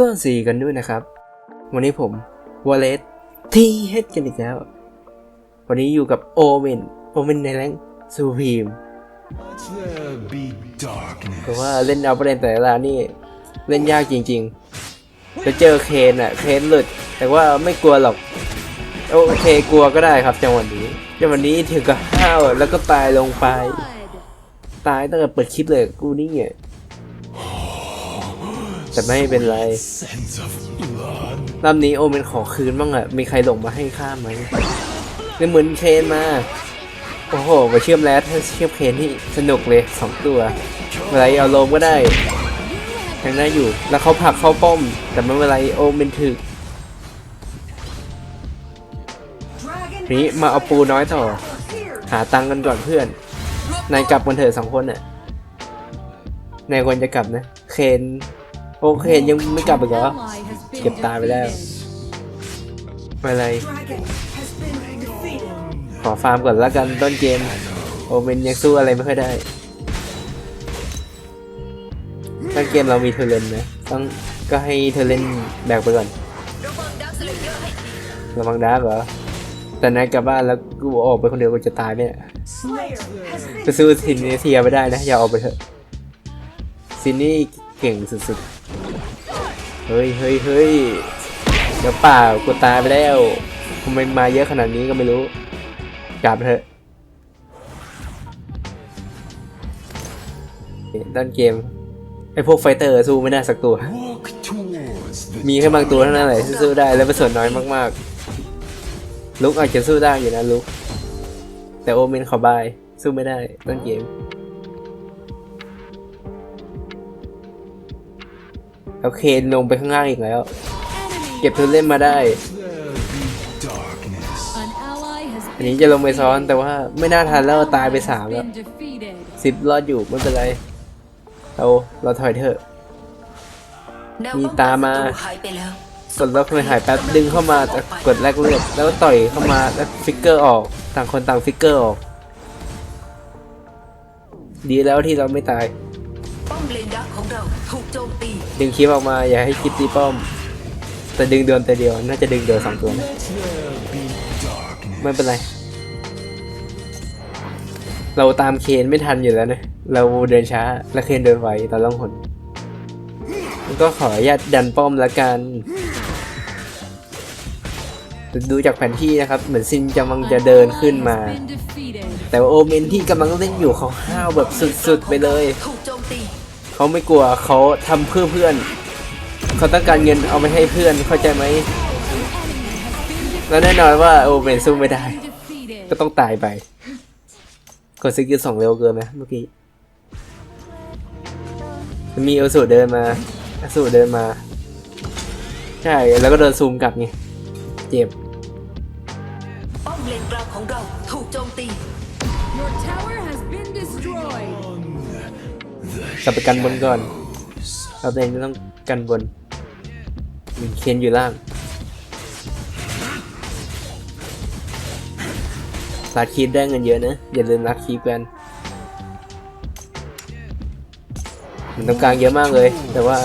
ก็สีกันด้วยนะครับ วันนี้ผมวอลเลตทีเฮดกันอีกแล้ว วันนี้อยู่กับโอเมนโอเมนในแรงซูพีมเพราะว่าเล่นเอาประเด็นแต่ละนี่ เล่นยากจริงๆจะเจอเคนอะเคนหลุด แต่ว่าไม่กลัวหรอก โอเคกลัวก็ได้ครับจังหวะนี้จังหวะนี้ถึงกับห้าวแล้วก็ตายลงไป ตายตั้งแต่เปิดคลิปเลยกูนี่ไง แต่ไม่เป็นไรรอบนี้โอเมนขอคืนบ้างอะมีใครหลงมาให้ข้ามไหมนี่เหมือนเคนมา โอ้โหมาเชื่อมแล้วถ้าเชื่อมเคนที่สนุกเลยสองตัวอะไรเอาลงก็ได้ยังได้อยู่ แล้วเขาผักเข้าป้อม แต่ไม่เป็นไรโอเมนถึกนี้มาเอาปูน้อยต่อ หาตังค์กันก่อนเพื่อน นายกลับกันเถอะสองคนน่ะนายควรจะกลับนะ เคน โอเคยังไม่กลับอีกเหรอเก็บตาไปแล้วไม่เป็นไร ขอฟาร์มก่อนแล้วกันต้นเกม โอเมนยังสู้อะไรไม่ค่อยได้ต้นเกมเรามีเทอร์เลนนะต้องก็ให้เทอร์เลนแบกไปก่อนระวังดาร์กเหรอ แต่นายกลับบ้านแล้วกูออกไปคนเดียวกูจะตายเนี่ยจะสู้ซินเนเทียไม่ได้นะ อย่าออกไปเถอะซินนี่เก่งสุดๆ เฮ้ยเฮ้ยเฮ้ยเดี๋ยวเปล่ากูตายไปแล้วทำไมมาเยอะขนาดนี้ก็ไม่รู้ กลับเถอะด้านเกมไอพวกไฟเตอร์สู้ไม่ได้สักตัว มีแค่บางตัวเท่านั้นแหละที่สู้ได้และเป็นส่วนน้อยมากๆ ลุกอาจจะสู้ได้อยู่นะลุกแต่โอเมนขาบาย สู้ไม่ได้ต้นเกม โอเคนลงไปข้างล่างอีกแล้ว เก็บทุนเล่นมาได้ There be darkness. อันนี้จะลงไปซ้อนแต่ว่าไม่น่าทันแล้วตายไปสามแล้ว Been defeated. สิบรอดอยู่ไม่เป็นไรเราเราถอยเถอะ มีตามมาหายไปแล้วกดล็อกไม่หายแป๊บดึงเข้ามาแต่กดแลกเลือดแล้วก็ต่อยเข้ามาแล้วฟิกเกอร์ออกต่างคนต่างฟิกเกอร์ออก ดีแล้วที่เราไม่ตายป้อม เลนดักของเราถูกโจมตี ดึงคลิปออกมาอย่าให้คลิปตีป้อม แต่ดึงโดนแต่เดียว น่าจะดึงโดนสองตัวนะไม่เป็นไร เราตามเคนไม่ทันอยู่แล้วนะ เราเดินช้า และเคนเดินไวตอนล่องหนก็ขออนุญาตดันป้อมละกัน ดูจากแผนที่นะครับ เหมือนซินกำลังจะเดินขึ้นมา แต่ว่าโอเมนที่กำลังเล่นอยู่เขาห้าวแบบสุดๆไปเลย ถูกโจ เขาไม่กลัวเขาทำเพื่อเพื่อน เขาต้องการเงินเอาไปให้เพื่อนเข้าใจไหมแล้วแน่นอนว่าโอเมนสู้ไม่ได้ ก็ต้องตายไปกดสกิลสองเร็วเกินไหมเมื่อกี้มีอสูเดินมาอสูเดินมา ใช่ แล้วก็เดินซูมกลับไง เจ็บป้อมเลนกลางของเราถูกโจมตี กลับไปกันบนก่อนเราเองต้องกันบนมีเคนอยู่ล่างลัดคีบได้เงินเยอะนะ อย่าลืมลัดคีบกัน มันต้องการเยอะมากเลย แต่ว่า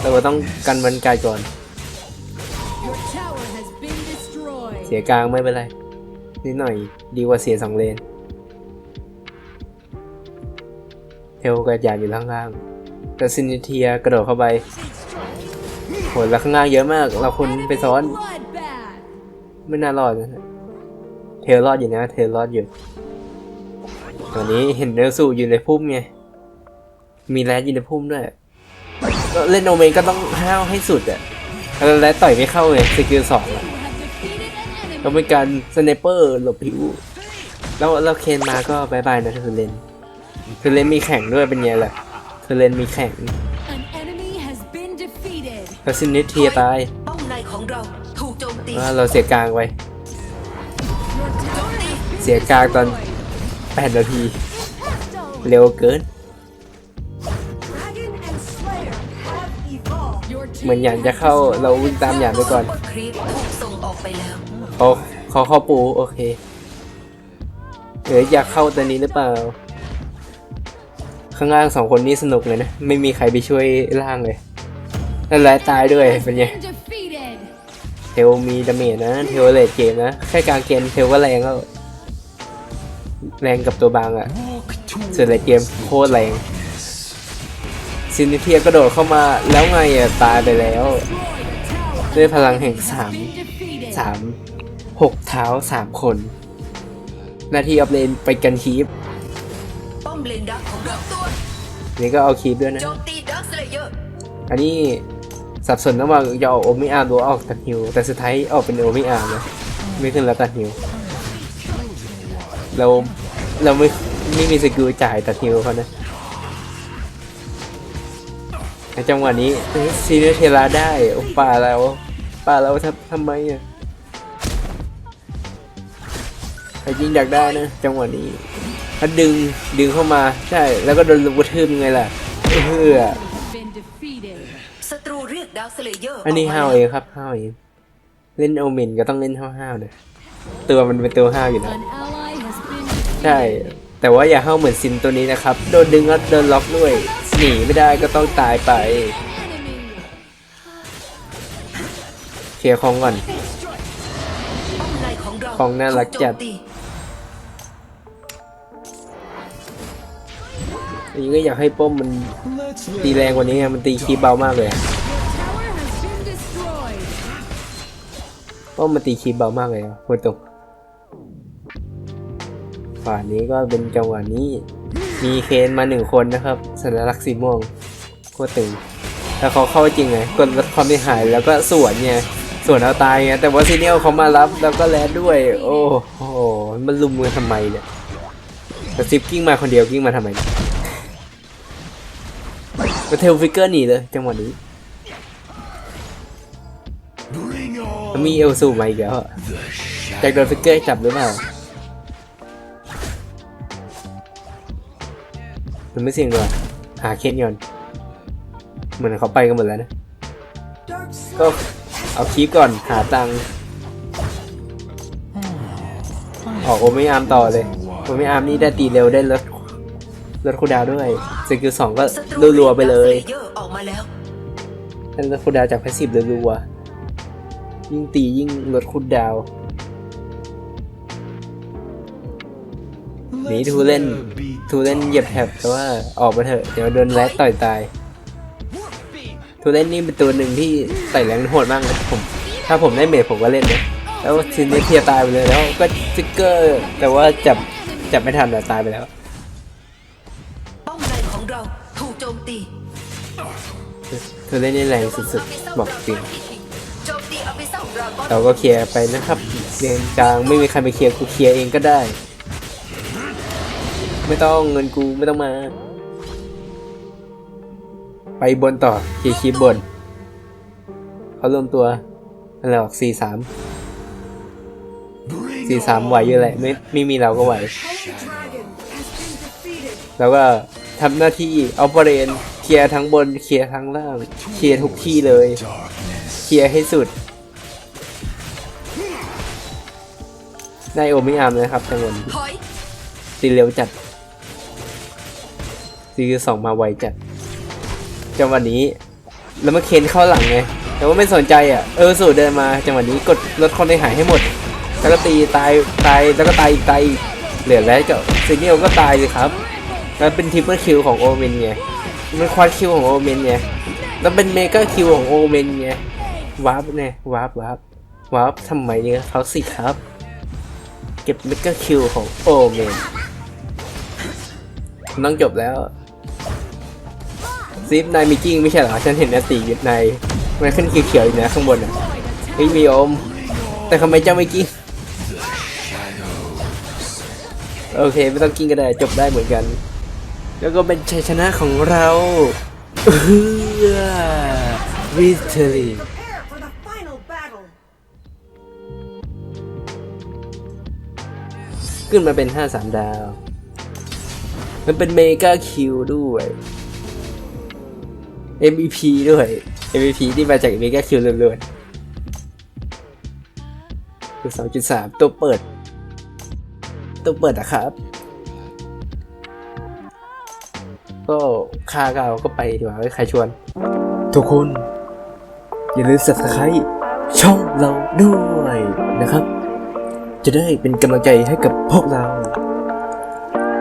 แต่ว่าต้องกันมันไกลก่อน เสียกลางไม่เป็นไรนิดหน่อยดีกว่าเสียสองเลน ลกับหยาดอยู่ข้างล่างแต่ซินิเทียกระโดดเข้าไปโหแล้วข้างล่างเยอะมาก เราคนไปซ้อน ไม่น่ารอดนะเทลรอดอยู่นะ เทลรอดอยู่ตอนนี้เห็นเนลสูอยู่ในพุ่มไง มีแรดอยู่ในพุ่มด้วยเล่นโอเมนก็ต้องห้าวให้สุดอะแล้วแรดต่อยไม่เข้าไงสกิลสองอะก็เป็นการสไนเปอร์หลบผิว แล้วแล้วเคนมาก็บายบายนะเทอร์เลน เทอร์เลนมีแข่งด้วยเป็นไงล่ะเทอร์เลนมีแข่ง An enemy has been defeated. แล้วซินนิสเทียตายป้อมในของเราถูกโจมตีว่าเราเสียกลางไป Your tower has been เสียกลางตอน destroyed. 8 นาทีเร็วเกิน Your เหมือน team หยานจะเข้าเราวิ่งตามหยานไปก่อน ซุปเปอร์ครีปถูกส่งออกไปแล้ว เขาเขาเข้าปู โอเคเอ๋อยากเข้าตัวนี้หรือเปล่า ข้างล่างสองคนนี้สนุกเลยนะ ไม่มีใครไปช่วยล่างเลยนั่นแหละตายด้วยเป็นไงเทลมีดาเมจนะ เทลเลดเกมนะ แค่กลางเกมเทลก็แรงแล้ว แรงกับตัวบางอะ Walk towards ส่วนเลดเกมโคตรแรงซินิเทียก็โดดเข้ามาแล้วไงอะตายไปแล้ว ด้วยพลังแห่งสามสามหกเท้าสามคน หน้าที่อัพเลนไปกันคีปป้อม เลนดักของเราตัวนี่ก็เอาคีปด้วยนะ โจมตีดักสเลเยอร์อันนี้สับสนระหว่างจะเอาโอมิอาร์หรือออกตัดฮิว แต่สุดท้ายออกเป็นโอมิอาร์นะไม่ขึ้นแล้วตัดฮิว เราเราไม่ไม่มีสกิลจ่ายตัดฮิวเขานะในจังหวะนี้ซีเนเทลาได้โอ้ป่าเราป่าเราทำทำไมอะใครยิงอยากได้นะ จังหวะนี้ ถ้าดึงดึงเข้ามาใช่แล้วก็โดนลุกกระทืบยังไงล่ะเพื่อ Been defeated. ศัตรูเรียกดักสเลเยอร์อันนี้ห้าวเองครับห้าวเองเล่นโอเมนก็ต้องเล่นห้าวๆนะตัวมันเป็นตัวห้าวอยู่นะ An ally has been defeated. ใช่ แต่ว่าอย่าห้าวเหมือนซินตัวนี้นะครับ โดนดึงแล้วโดนล็อกด้วยหนีไม่ได้ก็ต้องตายไป Enemy. เคลียร์ของก่อนป้อมในของเราของน่ารักจัด อันนี้ก็อยากให้ป้อมมันตีแรงกว่านี้ไงมันตีคีบเบามากเลยป้อมมันตีคีบเบามากเลยอะพูดตรงฝ่ายนี้ก็เป็นจังหวะนี้ มีเคนมาหนึ่งคนนะครับ สัญลักษณ์สีม่วงโคตรตึงแต่เขาเข้าจริงไงกดลดความเสียหายแล้วก็สวนไงสวนเอาตายไงแต่ว่าซีเนียลเขามารับแล้วก็แลดด้วย โอ้โหมันลุมกันทำไมเนี่ยแต่ซิปกิ้งมาคนเดียวกิ้งมาทำไม เนี่ยมาเทลฟิกเกอร์หนีเลยจังหวะนี้แล้วมีเอลซูมาอีกแล้วอะจากโดนฟิกเกอร์จับหรือเปล่ามันไม่เสี่ยงด้วยหาเคสก่อนเหมือนเขาไปกันหมดแล้วนะก็เอาคลิปก่อนหาตังค์ออกโอไม่อาร์มต่อเลยโอไม่อาร์มนี่ได้ตีเร็วได้ลดลดคูดาวด้วย สกิลสองก็ศัตรูรัวๆไปเลยดักสเลเยอร์ออกมาแล้วได้ลดคูลดาวน์จากแพสซีฟรัวๆยิ่งตียิ่งลดคูลดาวน์หนี Let's ทูเล่น let her be ทูเล่นเหยียบแถบแต่ว่าออกมาเถอะเดี๋ยวโดนแรดต่อยตายทูเล่นนี่เป็นตัวหนึ่งที่ไต่แรงโหดมากนะผมถ้าผมได้เมจผมก็เล่นนะแล้วซินเนเทียตายไปเลยแล้วก็ฟิกเกอร์ แต่ว่าจับจับไม่ทันแต่ตายไปแล้ว ทูเล่นนี่แรงสุดๆ บอกจริงโจมตีเอาไปซ่อมดราก้อนเราก็เคลียร์ไปนะครับเรียนกลางไม่มีใครไปเคลียร์กูเคลียร์เองก็ได้ ไม่ต้องเงินกูไม่ต้องมา ไปบนต่อเคลียร์คลิปบน เขารวมตัวอะไรออกสี่สาม bring สี่สามไหวอยู่แหละไม่ไม่มีเราก็ไหว แล้วก็ทำหน้าที่เอาประเด็นเค ลียร์ทั้งบนเคลียร์ทั้งล่างเคลียร์ทุกที่เลย darkness เคลียร์ให้สุดได้โอมิอาร์มนะครับจังหวะนี้ถอยตีเร็วจัดซีคือสองมาไวจัดจังหวะนี้แล้วมาเคนเข้าหลังไงแต่ว่าไม่สนใจอะเออสูดเดินมาจังหวะนี้กดลดความได้หายให้หมดแล้วก็ตีตายตายแล้วก็ตายอีกตายอีกเหลือแล้วก็ซีเนียลก็ตายเลยครับแล้วเป็นทริปเปิลคิวของโอเมนไง มันควอดคิวของโอเมนไงแล้วเป็นเมกาคิวของโอเมนไงวาร์ปไงวาร์ปวาร์ปวาร์ปทำไมเนี่ยเขาสิครับ เก็บเมกาคิวของโอเมนต้องจบแล้วซิปนายมีกิ้งไม่ใช่เหรอ ฉันเห็นนาตีอยึดนมันขึ้นเขียวๆอยู่นะข้างบนอะเฮ้มีอม แต่ทำไมเจ้าไม่กิ้งโอเค ไม่ต้องกิ้งก็ได้จบได้เหมือนกัน แล้วก็เป็นชัยชนะของเราเออวิเทอรี่ Prepare for the final battle. ขึ้นมาเป็น 5 3 ดาว มันเป็นเมกาคิวด้วย MVP ด้วย MVP ที่มาจากเมกาคิวล้วนๆคือ2.3 ตัวเปิด ตัวเปิดอะครับ ก็ค่าเก่าก็ไปดีกว่าใครชวน ทุกคน อย่าลืม subscribe ช่องเราด้วยนะครับ จะได้เป็นกำลังใจให้กับพวกเรา